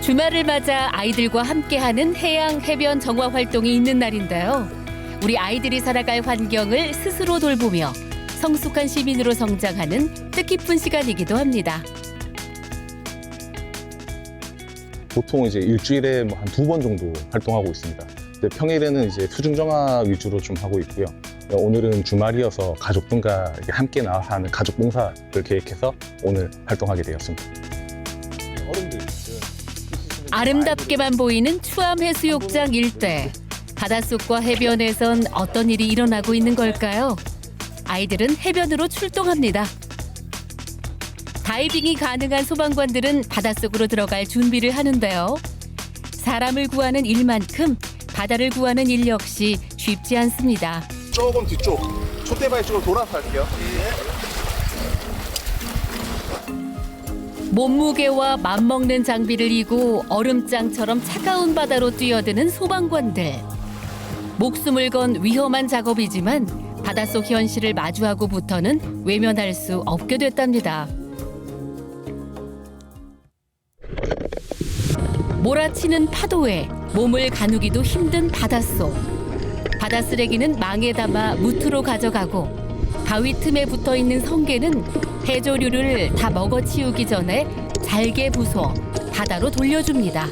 주말을 맞아 아이들과 함께하는 해양 해변 정화 활동이 있는 날인데요. 우리 아이들이 살아갈 환경을 스스로 돌보며 성숙한 시민으로 성장하는 뜻깊은 시간이기도 합니다. 보통 이제 일주일에 뭐 한 두 번 정도 활동하고 있습니다. 근데 평일에는 이제 수중 정화 위주로 좀 하고 있고요. 오늘은 주말이어서 가족분과 이렇게 함께 나와 하는 가족 봉사를 계획해서 오늘 활동하게 되었습니다. 아름답게만 보이는 추암 해수욕장 일대. 바닷속과 해변에선 어떤 일이 일어나고 있는 걸까요? 아이들은 해변으로 출동합니다. 다이빙이 가능한 소방관들은 바닷속으로 들어갈 준비를 하는데요. 사람을 구하는 일만큼 바다를 구하는 일 역시 쉽지 않습니다. 조금 뒤쪽 촛대바위 쪽으로 돌아서 할게요. 몸무게와 맘먹는 장비를 이고 얼음장처럼 차가운 바다로 뛰어드는 소방관들. 목숨을 건 위험한 작업이지만 바닷속 현실을 마주하고부터는 외면할 수 없게 됐답니다. 몰아치는 파도에 몸을 가누기도 힘든 바닷속. 바다 쓰레기는 망에 담아 무트로 가져가고 바위 틈에 붙어 있는 성게는 해조류를 다 먹어치우기 전에 잘게 부숴 바다로 돌려줍니다.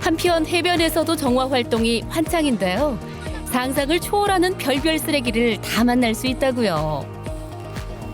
한편 해변에서도 정화 활동이 환창인데요. 상상을 초월하는 별별 쓰레기를 다 만날 수 있다고요.